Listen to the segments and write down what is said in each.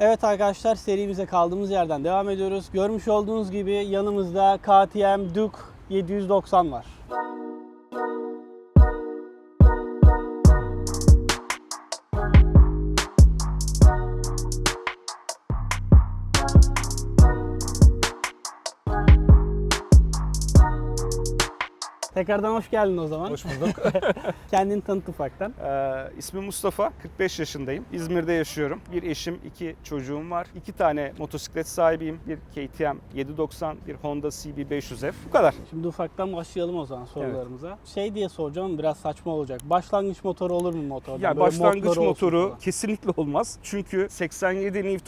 Evet arkadaşlar serimize kaldığımız yerden devam ediyoruz. Görmüş olduğunuz gibi yanımızda KTM Duke 790 var. Tekrardan hoş geldin o zaman. Hoş bulduk. Kendini tanıt ufaktan. ee, ismim Mustafa, 45 yaşındayım. İzmir'de yaşıyorum. Bir eşim, iki çocuğum var. İki tane motosiklet sahibiyim. Bir KTM 790, bir Honda CB500F. Bu kadar. Şimdi ufaktan başlayalım o zaman sorularımıza. Şey diye soracağım biraz saçma olacak. Başlangıç motoru olur mu motorda? Ya Böyle başlangıç motoru falan. kesinlikle olmaz. Çünkü 87 Nm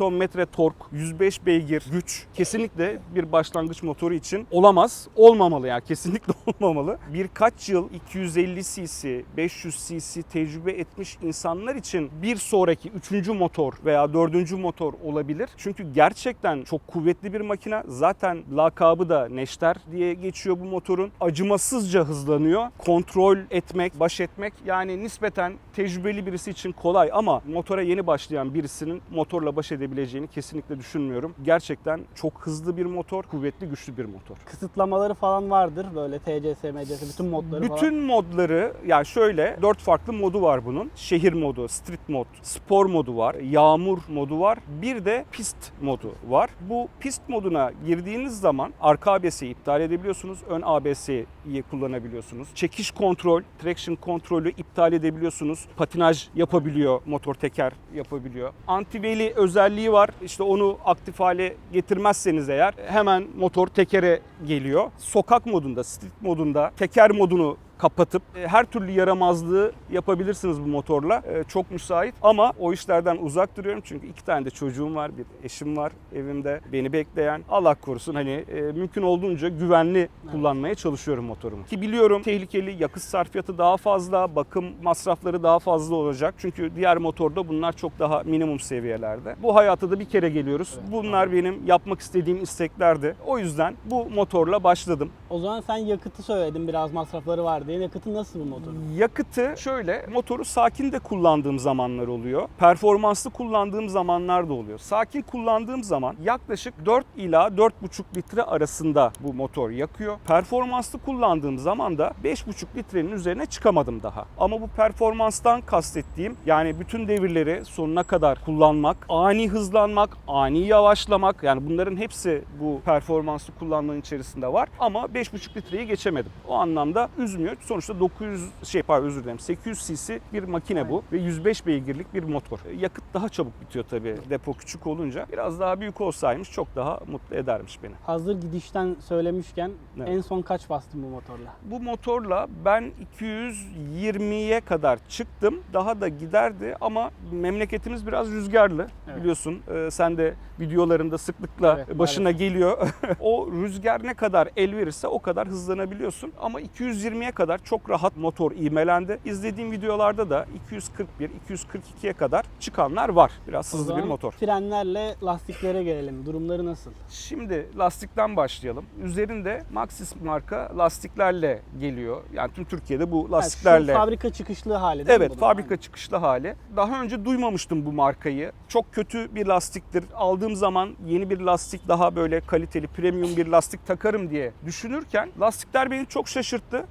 tork, 105 beygir güç kesinlikle bir başlangıç motoru için olamaz. Olmamalı yani kesinlikle olmamalı. Birkaç yıl 250 cc, 500 cc tecrübe etmiş insanlar için bir sonraki üçüncü motor veya dördüncü motor olabilir. Çünkü gerçekten çok kuvvetli bir makine. Zaten lakabı da Neşter diye geçiyor bu motorun. Acımasızca hızlanıyor. Kontrol etmek, baş etmek yani nispeten tecrübeli birisi için kolay ama motora yeni başlayan birisinin motorla baş edebileceğini kesinlikle düşünmüyorum. Gerçekten çok hızlı bir motor, kuvvetli, güçlü bir motor. Kısıtlamaları falan vardır böyle TCS, MCS bütün modları falan. Bütün modları yani şöyle dört farklı modu var bunun. Şehir modu, street mod, spor modu var, yağmur modu var. Bir de pist modu var. Bu pist moduna girdiğiniz zaman arka ABS'yi iptal edebiliyorsunuz. Ön ABS'yi kullanabiliyorsunuz. Çekiş kontrol, traction kontrolü iptal edebiliyorsunuz. Patinaj yapabiliyor, motor teker yapabiliyor. Antiveli özelliği var. İşte onu aktif hale getirmezseniz eğer hemen motor tekere geliyor. Sokak modunda, street modunda teker modunu kapatıp e, her türlü yaramazlığı yapabilirsiniz bu motorla. E, Çok müsait ama o işlerden uzak duruyorum çünkü iki tane de çocuğum var, bir eşim var evimde beni bekleyen. Allah korusun hani e, mümkün olduğunca güvenli kullanmaya çalışıyorum motorumu. Ki biliyorum tehlikeli, yakıt sarfiyatı daha fazla, bakım masrafları daha fazla olacak. Çünkü diğer motorda bunlar çok daha minimum seviyelerde. Bu hayata da bir kere geliyoruz. Bunlar benim yapmak istediğim isteklerdi. O yüzden bu motorla başladım. O zaman sen yakıtı söyledin biraz masrafları var diye. Yakıtı nasıl bu motorun? Yakıtı şöyle motoru sakin de kullandığım zamanlar oluyor. Performanslı kullandığım zamanlar da oluyor. Sakin kullandığım zaman yaklaşık 4 ila 4,5 litre arasında bu motor yakıyor. Performanslı kullandığım zaman da 5,5 litrenin üzerine çıkamadım daha. Ama bu performanstan kastettiğim yani bütün devirleri sonuna kadar kullanmak, ani hızlanmak, ani yavaşlamak yani bunların hepsi bu performanslı kullanmanın içerisinde var. Ama 5,5 litreyi geçemedim. O anlamda üzmüyor. Sonuçta 900 şey pardon özür dilerim 800 cc bir makine bu ve 105 beygirlik bir motor. Yakıt daha çabuk bitiyor tabii depo küçük olunca. Biraz daha büyük olsaymış çok daha mutlu edermiş beni. Hazır gidişten söylemişken Evet. en son kaç bastın bu motorla? Bu motorla ben 220'ye kadar çıktım. Daha da giderdi ama memleketimiz biraz rüzgarlı. Evet. Biliyorsun e, sen de videolarında sıklıkla Evet, başına geliyor. o rüzgar ne kadar el verirse o kadar hızlanabiliyorsun. Ama 220'ye kadar çok rahat motor ivmelendi. İzlediğim videolarda da 241, 242'ye kadar çıkanlar var. Biraz hızlı bir motor. Frenlerle lastiklere gelelim. Durumları nasıl? Şimdi lastikten başlayalım. Üzerinde Maxxis marka lastiklerle geliyor. Yani tüm Türkiye'de bu Yani lastiklerle. şu fabrika çıkışlı hali değil mi Evet bunun? fabrika çıkışlı hali. Daha önce duymamıştım bu markayı. Çok kötü bir lastiktir. Aldığım zaman yeni bir lastik daha böyle kaliteli premium bir lastik takarım diye düşünürken lastikler beni çok şaşırttı.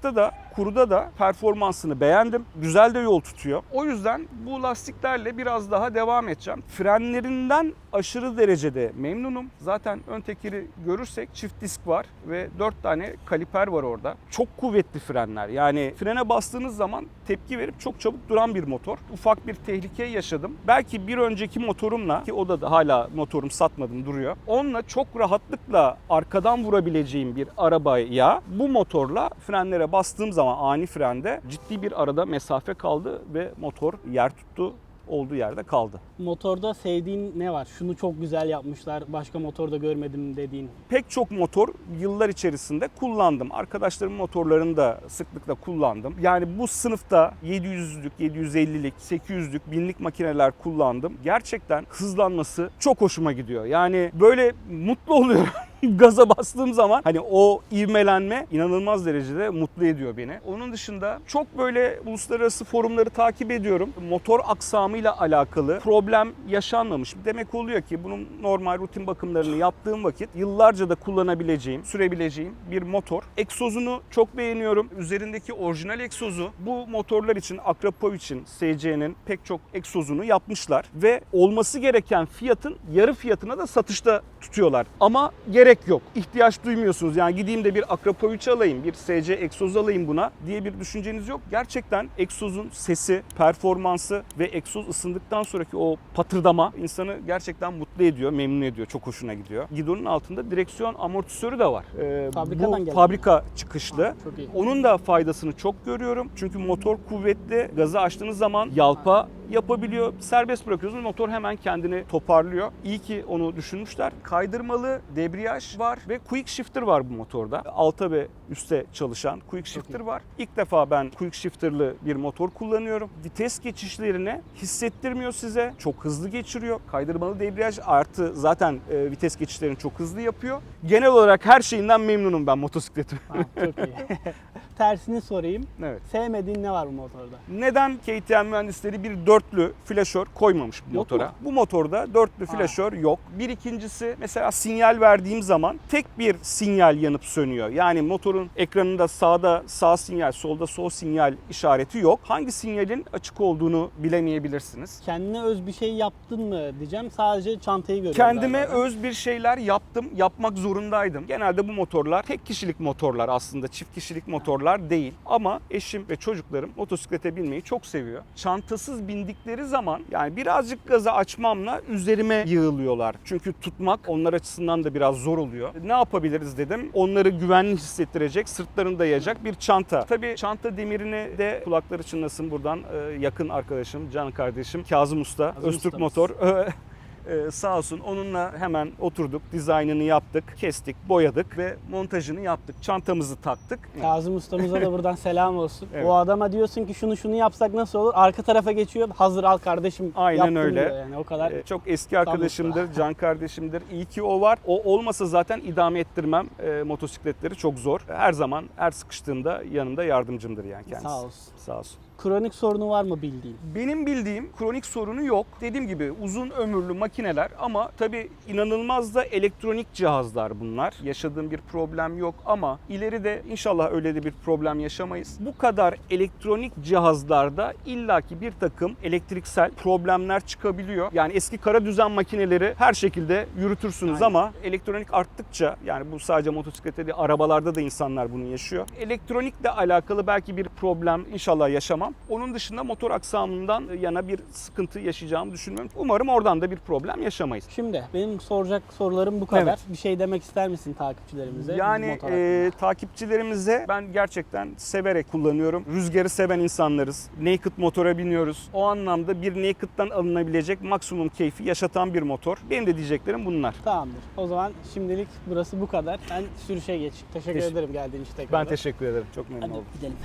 Islakta da kuruda da performansını beğendim. Güzel de yol tutuyor. O yüzden bu lastiklerle biraz daha devam edeceğim. Frenlerinden aşırı derecede memnunum. Zaten ön tekeri görürsek çift disk var ve 4 tane kaliper var orada. Çok kuvvetli frenler. Yani frene bastığınız zaman tepki verip çok çabuk duran bir motor. Ufak bir tehlike yaşadım. Belki bir önceki motorumla ki o da, hala motorum satmadım duruyor. Onunla çok rahatlıkla arkadan vurabileceğim bir arabaya bu motorla frenlere bastığım zaman ani frende ciddi bir arada mesafe kaldı ve motor yer tuttu olduğu yerde kaldı. Motorda sevdiğin ne var? Şunu çok güzel yapmışlar. Başka motorda görmedim dediğin. Pek çok motor yıllar içerisinde kullandım. Arkadaşlarımın motorlarını da sıklıkla kullandım. Yani bu sınıfta 700'lük, 750'lik, 800'lük, 1000'lik makineler kullandım. Gerçekten hızlanması çok hoşuma gidiyor. Yani böyle mutlu oluyorum. gaza bastığım zaman hani o ivmelenme inanılmaz derecede mutlu ediyor beni. Onun dışında çok böyle uluslararası forumları takip ediyorum. Motor aksamıyla alakalı problem yaşanmamış. Demek oluyor ki bunun normal rutin bakımlarını yaptığım vakit yıllarca da kullanabileceğim, sürebileceğim bir motor. Egzozunu çok beğeniyorum. Üzerindeki orijinal egzozu bu motorlar için Akrapovic için SC'nin pek çok egzozunu yapmışlar ve olması gereken fiyatın yarı fiyatına da satışta tutuyorlar. Ama gerek yok. İhtiyaç duymuyorsunuz. Yani gideyim de bir Akrapovic alayım, bir SC egzoz alayım buna diye bir düşünceniz yok. Gerçekten egzozun sesi, performansı ve egzoz ısındıktan sonraki o patırdama insanı gerçekten mutlu ediyor, memnun ediyor. Çok hoşuna gidiyor. Gidonun altında direksiyon amortisörü de var. Ee, Fabrikadan bu gelen. fabrika çıkışlı. Ha. Onun da faydasını çok görüyorum. Çünkü motor kuvvetli. Gazı açtığınız zaman yalpa yapabiliyor. Serbest bırakıyorsunuz motor hemen kendini toparlıyor. İyi ki onu düşünmüşler. Kaydırmalı debriyaj var ve quick shifter var bu motorda. Alta ve üste çalışan quick shifter var. İlk defa ben quick shifter'lı bir motor kullanıyorum. Vites geçişlerini hissettirmiyor size. Çok hızlı geçiriyor. Kaydırmalı debriyaj artı zaten e, vites geçişlerini çok hızlı yapıyor. Genel olarak her şeyinden memnunum ben motosikletim. Çok iyi. Tersini sorayım. evet. Sevmediğin ne var bu motorda? Neden KTM mühendisleri bir dörtlü flaşör koymamış bu Yok motora? mu? Bu motorda dörtlü Ha. flaşör yok. Bir ikincisi mesela sinyal verdiğim zaman tek bir sinyal yanıp sönüyor. Yani motorun ekranında sağda sağ sinyal, solda sol sinyal işareti yok. Hangi sinyalin açık olduğunu bilemeyebilirsiniz. Kendine öz bir şey yaptın mı diyeceğim. Sadece çantayı görüyorum. Kendime galiba öz bir şeyler yaptım, yapmak zorundaydım. Genelde bu motorlar tek kişilik motorlar aslında, çift kişilik motorlar değil. Ama eşim ve çocuklarım motosiklete binmeyi çok seviyor. Çantasız bindikleri zaman yani birazcık gazı açmamla üzerime yığılıyorlar. Çünkü tutmak onlar açısından da biraz zor oluyor. Ne yapabiliriz dedim. Onları güvenli hissettirecek, sırtlarını dayayacak bir çanta. Tabii çanta demirini de kulakları çınlasın buradan e, yakın arkadaşım, can kardeşim Kazım Usta, Kazım Öztürk ustamız. Motor. Ee, sağ olsun onunla hemen oturduk, dizaynını yaptık, kestik, boyadık ve montajını yaptık. Çantamızı taktık. Kazım ustamıza da buradan selam olsun. Evet. O adama diyorsun ki şunu şunu yapsak nasıl olur? Arka tarafa geçiyor. Hazır al kardeşim. Aynen öyle. Yani o kadar. Ee, Çok eski arkadaşımdır, can kardeşimdir. İyi ki o var. O olmasa zaten idame ettirmem e, motosikletleri çok zor. Her zaman her sıkıştığımda yanımda yardımcımdır yani kendisi. Sağ olsun. Sağ olsun. Kronik sorunu var mı bildiğin? Benim bildiğim kronik sorunu yok. Dediğim gibi uzun ömürlü makineler ama tabii inanılmaz da elektronik cihazlar bunlar. Yaşadığım bir problem yok ama ileride inşallah öyle de bir problem yaşamayız. Bu kadar elektronik cihazlarda illaki bir takım elektriksel problemler çıkabiliyor. Yani eski kara düzen makineleri her şekilde yürütürsünüz Aynen. ama elektronik arttıkça yani bu sadece motosiklette değil arabalarda da insanlar bunu yaşıyor. Elektronikle alakalı belki bir problem inşallah yaşamam. Onun dışında motor aksamından yana bir sıkıntı yaşayacağımı düşünmüyorum. Umarım oradan da bir problem yaşamayız. Şimdi benim soracak sorularım bu kadar. Evet. Bir şey demek ister misin takipçilerimize? Yani e, takipçilerimize ben gerçekten severek kullanıyorum. Rüzgarı seven insanlarız. Naked motora biniyoruz. O anlamda bir Naked'dan alınabilecek maksimum keyfi yaşatan bir motor. Benim de diyeceklerim bunlar. Tamamdır. O zaman şimdilik burası bu kadar. Ben sürüşe geç. Teşekkür Teş- ederim geldiğin için tekrar. Ben teşekkür ederim. Çok memnun Hadi oldum. gidelim.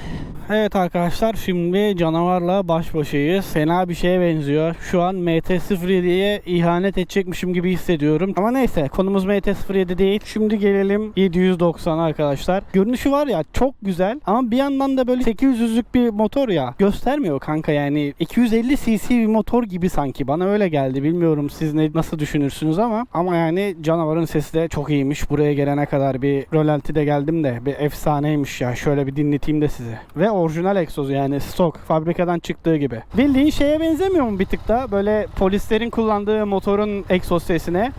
Evet arkadaşlar şimdi canavarla baş başayız. Fena bir şeye benziyor. Şu an MT-07'ye ihanet edecekmişim gibi hissediyorum. Ama neyse konumuz MT-07 değil. Şimdi gelelim 790 arkadaşlar. Görünüşü var ya çok güzel ama bir yandan da böyle 800'lük bir motor ya. Göstermiyor kanka yani 250 cc bir motor gibi sanki. Bana öyle geldi. Bilmiyorum siz ne nasıl düşünürsünüz ama ama yani canavarın sesi de çok iyiymiş. Buraya gelene kadar bir rölanti de geldim de bir efsaneymiş ya. Şöyle bir dinleteyim de size. Ve orijinal egzoz yani stok fabrikadan çıktığı gibi. Bildiğin şeye benzemiyor mu bir tık da? Böyle polislerin kullandığı motorun egzoz sesine.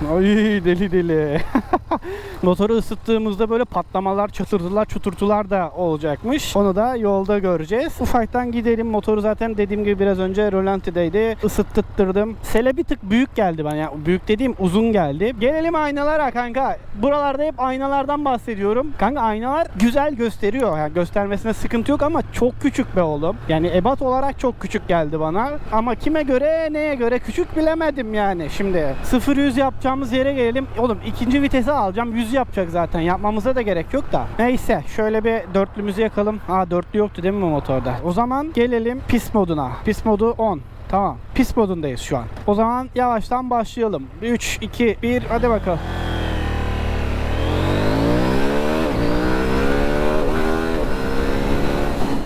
Ay deli deli. Motoru ısıttığımızda böyle patlamalar, çatırtılar, çuturtular da olacakmış. Onu da yolda göreceğiz. Ufaktan gidelim. Motoru zaten dediğim gibi biraz önce rölantideydi. Isıttırdım. Sele bir tık büyük geldi bana. Yani büyük dediğim uzun geldi. Gelelim aynalara kanka. Buralarda hep aynalardan bahsediyorum. Kanka aynalar güzel gösteriyor. Yani göstermesine sıkıntı yok ama çok küçük be oğlum. Yani ebat olarak çok küçük geldi bana. Ama kime göre neye göre küçük bilemedim yani. Şimdi 0-100 yapacağımız yere gelelim. Oğlum ikinci vitese alacağım. 100 yapacak zaten. Yapmamıza da gerek yok da. Neyse şöyle bir dörtlümüzü yakalım. Aa dörtlü yoktu değil mi bu motorda? O zaman gelelim pist moduna. Pist modu 10. Tamam. Pist modundayız şu an. O zaman yavaştan başlayalım. 3, 2, 1 hadi bakalım.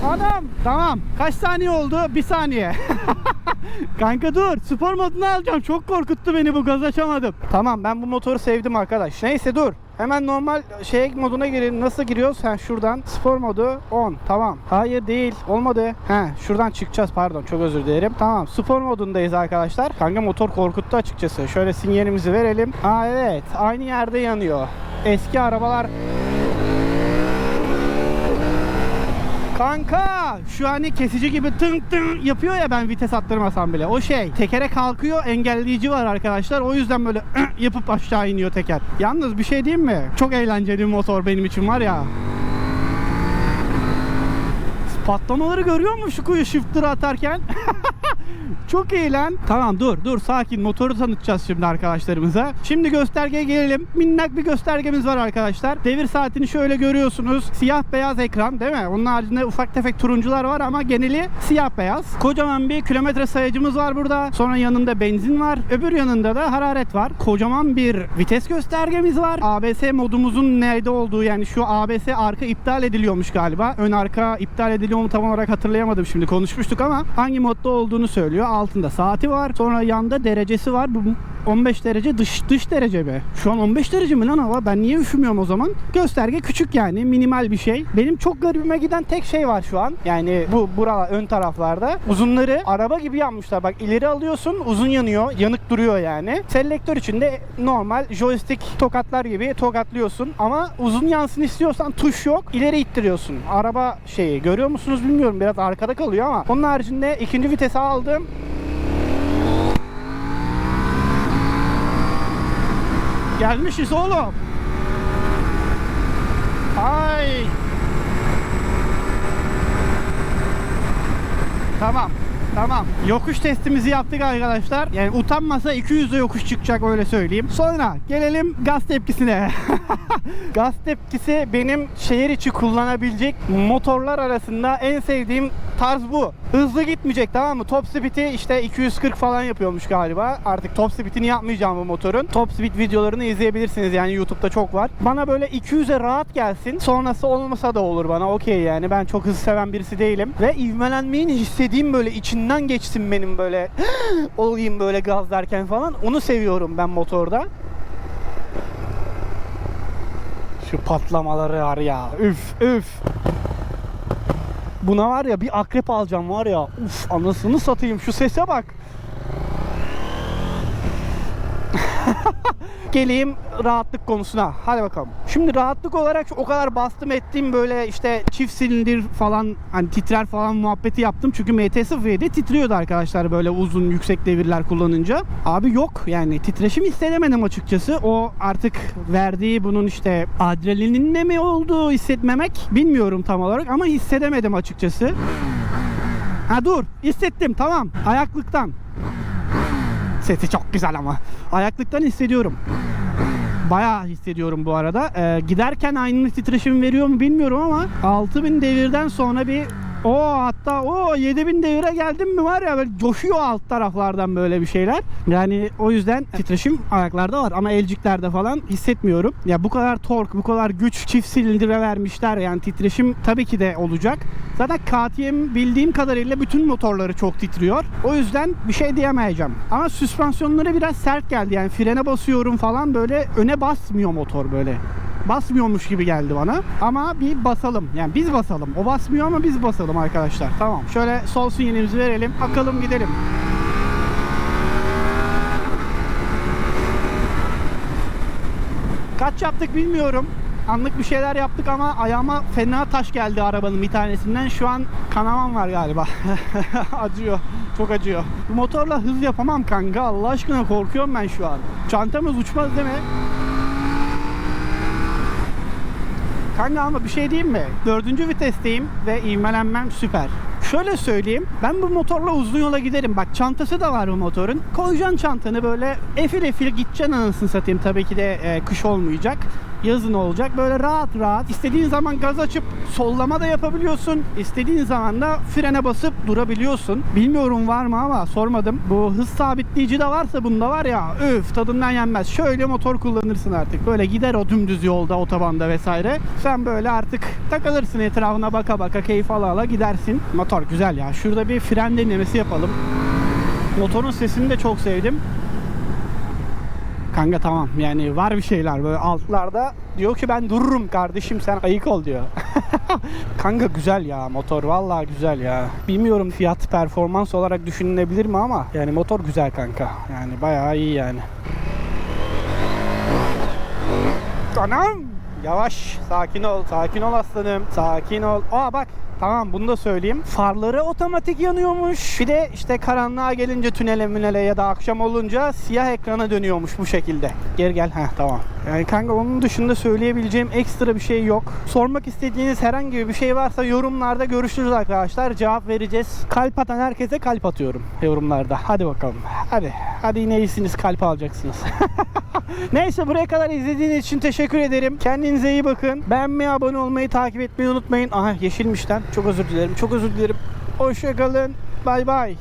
Adam tamam. Kaç saniye oldu? Bir saniye. Kanka dur. Spor modunu alacağım. Çok korkuttu beni bu gaz açamadım. Tamam ben bu motoru sevdim arkadaş. Neyse dur. Hemen normal şey moduna girelim. Nasıl giriyoruz? Ha şuradan spor modu 10. Tamam. Hayır değil. Olmadı. Ha şuradan çıkacağız pardon. Çok özür dilerim. Tamam. Spor modundayız arkadaşlar. Kanka motor korkuttu açıkçası. Şöyle sinyalimizi verelim. Aa evet. Aynı yerde yanıyor. Eski arabalar Kanka şu hani kesici gibi tınk tınk yapıyor ya ben vites attırmasam bile. O şey tekere kalkıyor engelleyici var arkadaşlar. O yüzden böyle yapıp aşağı iniyor teker. Yalnız bir şey diyeyim mi? Çok eğlenceli motor benim için var ya. Patlamaları görüyor musun şu kuyu shifter'ı atarken? Çok lan. Tamam dur dur sakin motoru tanıtacağız şimdi arkadaşlarımıza. Şimdi göstergeye gelelim. Minnak bir göstergemiz var arkadaşlar. Devir saatini şöyle görüyorsunuz. Siyah beyaz ekran değil mi? Onun haricinde ufak tefek turuncular var ama geneli siyah beyaz. Kocaman bir kilometre sayacımız var burada. Sonra yanında benzin var. Öbür yanında da hararet var. Kocaman bir vites göstergemiz var. ABS modumuzun nerede olduğu yani şu ABS arka iptal ediliyormuş galiba. Ön arka iptal ediliyor mu tam olarak hatırlayamadım şimdi konuşmuştuk ama hangi modda olduğunu söylüyor. Altında saati var. Sonra yanda derecesi var. Bu 15 derece dış dış derece be. Şu an 15 derece mi lan hava? Ben niye üşümüyorum o zaman? Gösterge küçük yani minimal bir şey. Benim çok garibime giden tek şey var şu an. Yani bu buralar ön taraflarda. Uzunları araba gibi yapmışlar. Bak ileri alıyorsun uzun yanıyor. Yanık duruyor yani. Selektör içinde normal joystick tokatlar gibi tokatlıyorsun. Ama uzun yansın istiyorsan tuş yok. İleri ittiriyorsun. Araba şeyi görüyor musunuz bilmiyorum. Biraz arkada kalıyor ama. Onun haricinde ikinci vitese aldım. Gelmişiz oğlum. Ay. Tamam. Tamam. Yokuş testimizi yaptık arkadaşlar. Yani utanmasa 200'de yokuş çıkacak öyle söyleyeyim. Sonra gelelim gaz tepkisine. gaz tepkisi benim şehir içi kullanabilecek motorlar arasında en sevdiğim tarz bu. Hızlı gitmeyecek tamam mı? Top speed'i işte 240 falan yapıyormuş galiba. Artık top speed'ini yapmayacağım bu motorun. Top speed videolarını izleyebilirsiniz yani YouTube'da çok var. Bana böyle 200'e rahat gelsin. Sonrası olmasa da olur bana. Okey yani ben çok hızlı seven birisi değilim. Ve ivmelenmeyi hissettiğim böyle içinden geçsin benim böyle olayım böyle gaz derken falan. Onu seviyorum ben motorda. Şu patlamaları var ya. Üf üf. Buna var ya bir akrep alacağım var ya. Uf anasını satayım şu sese bak. Geleyim rahatlık konusuna. Hadi bakalım. Şimdi rahatlık olarak o kadar bastım ettim böyle işte çift silindir falan hani titrer falan muhabbeti yaptım. Çünkü MT-07 titriyordu arkadaşlar böyle uzun yüksek devirler kullanınca. Abi yok yani titreşim hissedemedim açıkçası. O artık verdiği bunun işte adrenalinle mi olduğu hissetmemek bilmiyorum tam olarak ama hissedemedim açıkçası. Ha dur hissettim tamam ayaklıktan. Sesi çok güzel ama. Ayaklıktan hissediyorum. Bayağı hissediyorum bu arada. Ee, giderken aynı titreşim veriyor mu bilmiyorum ama 6000 devirden sonra bir o hatta o 7000 devire geldim mi var ya böyle coşuyor alt taraflardan böyle bir şeyler. Yani o yüzden titreşim ayaklarda var ama elciklerde falan hissetmiyorum. Ya bu kadar tork, bu kadar güç çift silindire vermişler yani titreşim tabii ki de olacak. Zaten KTM bildiğim kadarıyla bütün motorları çok titriyor. O yüzden bir şey diyemeyeceğim. Ama süspansiyonları biraz sert geldi. Yani frene basıyorum falan böyle öne basmıyor motor böyle basmıyormuş gibi geldi bana. Ama bir basalım. Yani biz basalım. O basmıyor ama biz basalım arkadaşlar. Tamam. Şöyle sol sinyalimizi verelim. Akalım gidelim. Kaç yaptık bilmiyorum. Anlık bir şeyler yaptık ama ayağıma fena taş geldi arabanın bir tanesinden. Şu an kanamam var galiba. acıyor. Çok acıyor. Bu motorla hız yapamam kanka. Allah aşkına korkuyorum ben şu an. Çantamız uçmaz değil mi? Kanka ama bir şey diyeyim mi? Dördüncü vitesteyim ve ivmelenmem süper. Şöyle söyleyeyim. Ben bu motorla uzun yola giderim. Bak çantası da var bu motorun. Koyacaksın çantanı böyle efil efil gideceksin anasını satayım. Tabii ki de e, kış olmayacak. Yazın olacak. Böyle rahat rahat istediğin zaman gaz açıp sollama da yapabiliyorsun. İstediğin zaman da frene basıp durabiliyorsun. Bilmiyorum var mı ama sormadım. Bu hız sabitleyici de varsa bunda var ya öf tadından yenmez. Şöyle motor kullanırsın artık. Böyle gider o dümdüz yolda otobanda vesaire. Sen böyle artık takılırsın etrafına baka baka keyif ala ala gidersin. Motor güzel ya. Şurada bir fren denemesi yapalım. Motorun sesini de çok sevdim. Kanka tamam yani var bir şeyler böyle altlarda diyor ki ben dururum kardeşim sen ayık ol diyor. Kanka güzel ya motor vallahi güzel ya. Bilmiyorum fiyat performans olarak düşünülebilir mi ama yani motor güzel kanka. Yani bayağı iyi yani. Anam! Yavaş, sakin ol, sakin ol aslanım. Sakin ol. Aa bak, tamam bunu da söyleyeyim. Farları otomatik yanıyormuş. Bir de işte karanlığa gelince tünele münele ya da akşam olunca siyah ekrana dönüyormuş bu şekilde. Geri gel. Heh tamam. Yani kanka onun dışında söyleyebileceğim ekstra bir şey yok. Sormak istediğiniz herhangi bir şey varsa yorumlarda görüşürüz arkadaşlar. Cevap vereceğiz. Kalp atan herkese kalp atıyorum yorumlarda. Hadi bakalım. Hadi. Hadi yine iyisiniz kalp alacaksınız. Neyse buraya kadar izlediğiniz için teşekkür ederim. Kendinize iyi bakın. Beğenmeyi, abone olmayı, takip etmeyi unutmayın. Aha yeşilmişten. Çok özür dilerim. Çok özür dilerim. Hoşçakalın. Bay bay.